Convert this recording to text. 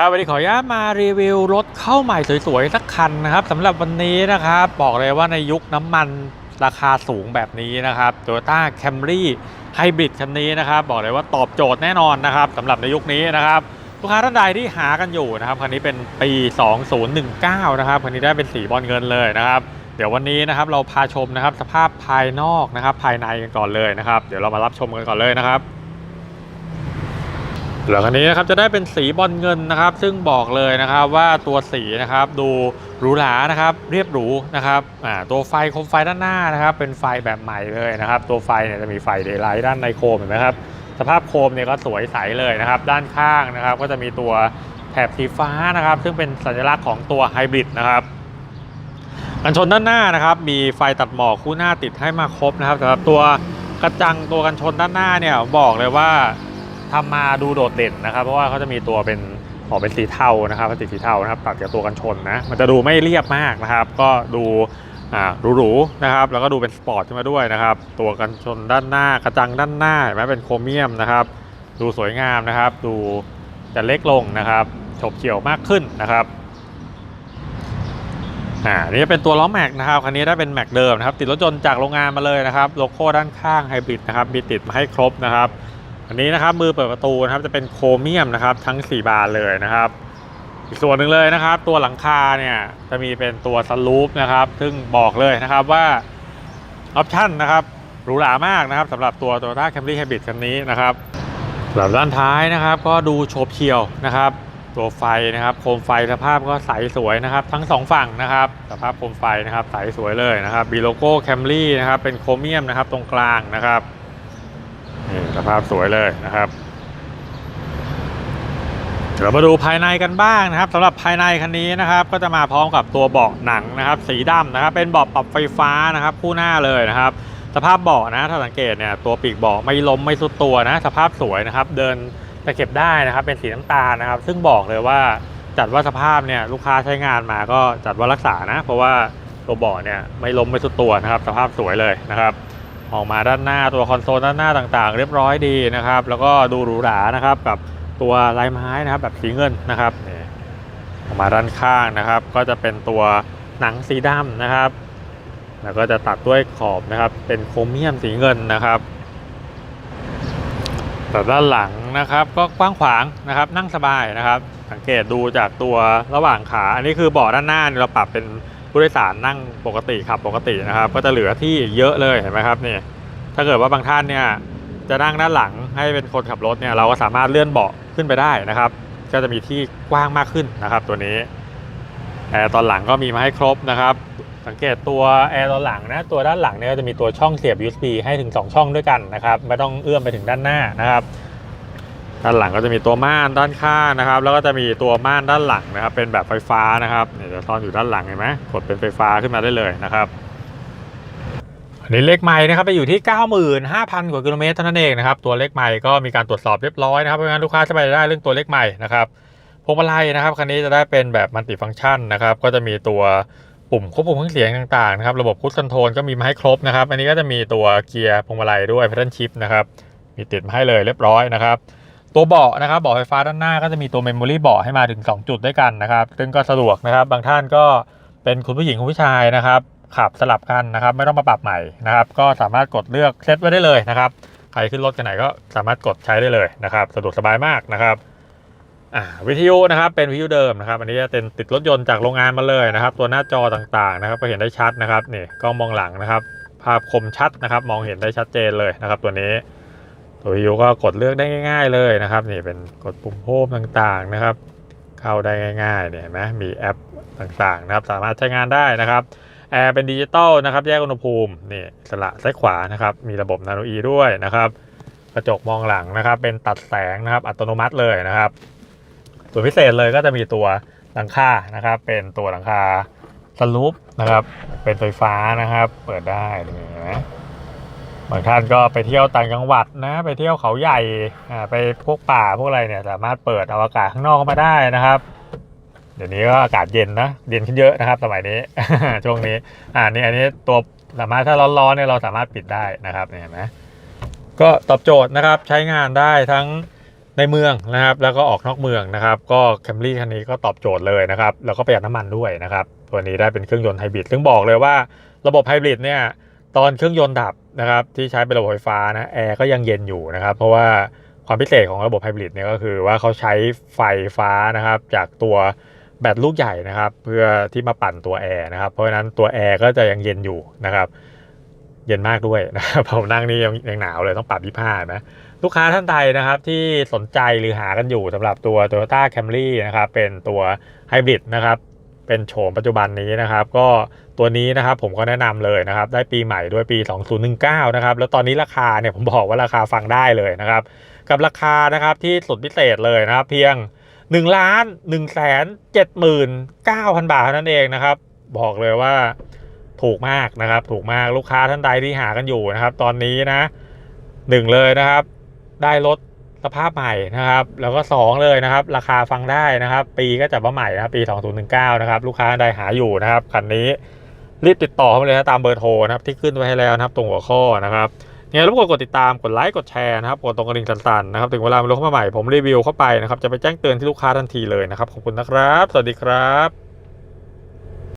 ครับวันนี้ขออนุญาตมารีวิวรถเข้าใหม่สวยๆสักคันนะครับสำหรับวันนี้นะครับบอกเลยว่าในยุคน้ำมันราคาสูงแบบนี้นะครับ Toyota Camry Hybrid คันนี้นะครับ บอกเลยว่าตอบโจทย์แน่นอนนะครับสำหรับในยุคนี้นะครับลูกค้าท่านใดที่หากันอยู่นะครับคันนี้เป็นปี 2019 นะครับคันนี้ได้เป็นสีบอลเงินเลยนะครับ เดี๋ยววันนี้นะครับเราพาชมนะครับสภาพภายนอกนะครับภายในกันก่อนเลยนะครับ เดี๋ยวเรามารับชมกันก่อนเลยนะครับ หลังคันนี้นะครับจะได้เป็นสีบอลเงินนะครับ ซึ่งบอกเลยนะครับว่าตัวสีนะครับดูหรูหรานะครับเรียบหรูนะครับอ่าตัวไฟโคมไฟด้านหน้านะครับเป็นไฟแบบใหม่เลยนะครับ ตัวไฟเนี่ยจะมีไฟเดย์ไลท์ด้านในโคมเห็นไหมครับสภาพโคมเนี่ยก็สวยใสเลยนะครับ ด้านข้างนะครับ ก็จะมีตัวแถบสีฟ้านะครับ ซึ่งเป็นสัญลักษณ์ของตัวไฮบริดนะครับกันชนด้านหน้านะครับ มีไฟตัดหมอกคู่หน้าติดให้มาครบนะครับสำหรับตัวกระจังตัวกันชนด้านหน้าเนี่ยบอกเลยว่า ทำมาดูโดดเด่นนะครับ เพราะว่าเขาจะมีตัวเป็นออกเป็นสีเทานะครับพลาสติกสีเทานะครับตัดกับตัวกันชนนะมันจะดูไม่เรียบมากนะครับ ก็ดูหรูๆนะครับ แล้วก็ดูเป็นสปอร์ตขึ้นมาด้วยนะครับ ตัวกันชนด้านหน้ากระจังด้านหน้าเห็นไหมเป็นโครเมียมนะครับ ดูสวยงามนะครับ ดูจะเล็กลงนะครับฉบเฉี่ยวมากขึ้นนะครับอ่านี่เป็นตัวล้อแม็กนะครับคันนี้ได้เป็นแม็กเดิมนะครับ ติดรถยนต์จากโรงงานมาเลยนะครับโลโก้ด้านข้างไฮบริดนะครับมีติดมาให้ครบนะครับ อันนี้นะครับมือเปิดประตูนะครับจะเป็นโครเมียมนะครับทั้ง 4 บานเลยนะครับ อีกส่วนหนึ่งเลยนะครับ ตัวหลังคาเนี่ยจะมีเป็นตัวสลูปนะครับ ซึ่งบอกเลยนะครับว่าออปชั่นนะครับหรูหรามากนะครับสำหรับตัว Toyota Camry Hybrid คันนี้นะครับสำหรับด้านท้ายนะครับ ก็ดูโฉบเฉี่ยวนะครับ ตัวไฟนะครับ โคมไฟสภาพก็ใสสวยนะครับ ทั้งสองฝั่งนะครับ สภาพโคมไฟนะครับใสสวยเลยนะครับมีโลโก้ Camry นะครับเป็นโครเมียมนะครับตรงกลางนะครับ นี่สภาพสวยเลยนะครับเดี๋ยวเรามาดูภายในกันบ้างนะครับสำหรับภายในคันนี้นะครับ ก็จะมาพร้อมกับตัวเบาะหนังนะครับ สีดำนะครับ เป็นเบาะปรับไฟฟ้านะครับ คู่หน้าเลยนะครับ สภาพเบาะนะถ้าสังเกตเนี่ยตัวปีกเบาะไม่ล้มไม่สุดตัวนะ สภาพสวยนะครับ เดินตะเก็บได้นะครับ เป็นสีน้ำตาลนะครับ ซึ่งบอกเลยว่าจัดว่าสภาพเนี่ยลูกค้าใช้งานมาก็จัดว่ารักษานะ เพราะว่าตัวเบาะเนี่ยไม่ล้มไม่สุดตัวนะครับ สภาพสวยเลยนะครับ ออกมาด้านหน้าตัวคอนโซลด้านหน้าต่างๆ เรียบร้อยดีนะครับ แล้วก็ดูหรูหรานะครับกับตัวลายไม้นะครับแบบสีเงินนะครับออกมาด้านข้างนะครับ ก็จะเป็นตัวหนังสีดำนะครับ แล้วก็จะตัดด้วยขอบนะครับ เป็นโครเมียมสีเงินนะครับแต่ด้านหลังนะครับก็กว้างขวางนะครับ นั่งสบายนะครับ สังเกตดูจากตัวระหว่างขา อันนี้คือเบาะด้านหน้าเราปรับเป็น ผู้โดยสารนั่งปกติขับปกตินะครับ ก็จะเหลือที่เยอะเลยเห็นไหมครับนี่ถ้าเกิดว่าบางท่านเนี่ยจะนั่งด้านหลังให้เป็นคนขับรถเนี่ยเราก็สามารถเลื่อนเบาะขึ้นไปได้นะครับ ก็จะมีที่กว้างมากขึ้นนะครับ ตัวนี้แอร์ตอนหลังก็มีมาให้ครบนะครับ สังเกตตัวแอร์ตอนหลังนะตัวด้านหลังเนี่ยก็จะมีตัวช่องเสียบ USB ให้ถึง 2 ช่องด้วยกันนะครับไม่ต้องเอื้อมไปถึงด้านหน้านะครับ ด้านหลังก็จะมีตัวม่านด้านข้างนะครับ แล้วก็จะมีตัวม่านด้านหลังนะครับ เป็นแบบไฟฟ้านะครับเนี่ยจะซ่อนอยู่ด้านหลังเห็นไหมกดเป็นไฟฟ้าขึ้นมาได้เลยนะครับอันนี้เลขไม้นะครับไปอยู่ที่ 95,000 กว่ากิโลเมตรเท่านั้นเองนะครับตัวเลขไม้ก็มีการตรวจสอบเรียบร้อยนะครับเพราะงั้นลูกค้าสบายใจได้เรื่องตัวเลขไม้นะครับพวงมาลัยนะครับคันนี้จะได้เป็นแบบมัลติฟังก์ชันนะครับก็จะมีตัวปุ่มควบคุมเครื่องเสียงต่างๆนะครับระบบคูดคอนโทรลก็มีมาให้ครบนะครับ อันนี้ก็จะมีตัวเกียร์พวงมาลัยด้วย p พ t เทิ n ชิ p นะครับมีติดมาให้เลยเรียบร้อยนะครับ ตัวเบาะนะครับเบาะไฟฟ้าด้านหน้าก็จะมีตัวเมมโมรี่เบาะให้มาถึง 2 จุดด้วยกันนะครับ ซึ่งก็สะดวกนะครับ บางท่านก็เป็นคุณผู้หญิงคุณผู้ชายนะครับ ขับสลับกันนะครับ ไม่ต้องมาปรับใหม่นะครับ ก็สามารถกดเลือกเซตไว้ได้เลยนะครับ ใครขึ้นรถกันไหนก็สามารถกดใช้ได้เลยนะครับ สะดวกสบายมากนะครับวิทยุนะครับเป็นวิทยุเดิมนะครับ อันนี้จะเป็นติดรถยนต์จากโรงงานมาเลยนะครับ ตัวหน้าจอต่างๆนะครับ ก็เห็นได้ชัดนะครับนี่กล้องมองหลังนะครับ ภาพคมชัดนะครับ มองเห็นได้ชัดเจนเลยนะครับ ตัวนี้ ตัววิทยุก็กดเลือกได้ง่าย ๆ เลยนะครับนี่เป็นกดปุ่มโฮมต่างๆนะครับ เข้าได้ง่ายๆเนี่ยนไหมมีแอปต่างๆนะครับ สามารถใช้งานได้นะครับแอร์เป็นดิจิตอลนะครับแยกอุณหภูมินี่สละซ้ายขวานะครับมีระบบนาโนอีด้วยนะครับ กระจกมองหลังนะครับ เป็นตัดแสงนะครับอัตโนมัติเลยนะครับ ส่วนพิเศษเลยก็จะมีตัวหลังคานะครับ เป็นตัวหลังคาสลูปนะครับ เป็นไฟฟ้านะครับ เปิดได้นี่นไหม บางท่านก็ไปเที่ยวต่างจังหวัดนะ ไปเที่ยวเขาใหญ่ไปพวกป่าพวกอะไรเนี่ยสามารถเปิดเอาอากาศข้างนอกเข้ามาได้นะครับ เดี๋ยวนี้ก็อากาศเย็นนะเย็นขึ้นเยอะนะครับ สมัยนี้ช่วงนี้อ่านี่อันนี้ตัวสามารถถ้าร้อนๆเนี่ยเราสามารถปิดได้นะครับเนี่ยเห็นไหมก็ตอบโจทย์นะครับใช้งานได้ทั้งในเมืองนะครับ แล้วก็ออกนอกเมืองนะครับ ก็ Camry คันนี้ก็ตอบโจทย์เลยนะครับ แล้วก็ประหยัดน้ำมันด้วยนะครับ ตัวนี้ได้เป็นเครื่องยนต์ไฮบริดซึ่งบอกเลยว่าระบบไฮบริดเนี่ย ตอนเครื่องยนต์ดับนะครับที่ใช้เป็นระบบไฟฟ้านะแอร์ก็ยังเย็นอยู่นะครับ เพราะว่าความพิเศษของระบบไฮบริดเนี่ยก็คือว่าเขาใช้ไฟฟ้านะครับ จากตัวแบตลูกใหญ่นะครับ เพื่อที่มาปั่นตัวแอร์นะครับ เพราะฉะนั้นตัวแอร์ก็จะยังเย็นอยู่นะครับ เย็นมากด้วยนะครับผมนั่งนี่ยังยังหนาวเลยต้องปรับยี่ห้านะลูกค้าท่านใดนะครับที่สนใจหรือหากันอยู่สำหรับตัว Toyota Camry นะครับเป็นตัวไฮบริดนะครับ เป็นโฉมปัจจุบันนี้นะครับ ก็ตัวนี้นะครับผมก็แนะนำเลยนะครับ ได้ปีใหม่ด้วยปี 2019 นะครับ แล้วตอนนี้ราคาเนี่ยผมบอกว่าราคาฟังได้เลยนะครับ กับราคานะครับที่สุดพิเศษเลยนะครับ เพียง1ล้าน1แสน79,000 บาทเท่านั้นเองนะครับ บอกเลยว่าถูกมากนะครับ ถูกมากลูกค้าท่านใดที่หากันอยู่นะครับ ตอนนี้นะหนึ่งเลยนะครับ ได้รถ สภาพใหม่นะครับ แล้วก็สองเลยนะครับ ราคาฟังได้นะครับ ปีก็จับว่าใหม่นะครับ ปี 2019 นะครับ ลูกค้าใดหาอยู่นะครับคันนี้รีบติดต่อเข้ามาเลยนะตามเบอร์โทรนะครับที่ขึ้นไว้ให้แล้วนะครับตรงหัวข้อนะครับเนี่ยรบกวนกดติดตามกดไลค์กดแชร์นะครับกดตรงกระดิ่งสั่นๆนะครับถึงเวลามีรถเข้ามาใหม่ผมรีวิวเข้าไปนะครับจะไปแจ้งเตือนที่ลูกค้าทันทีเลยนะครับขอบคุณนะครับ สวัสดีครับ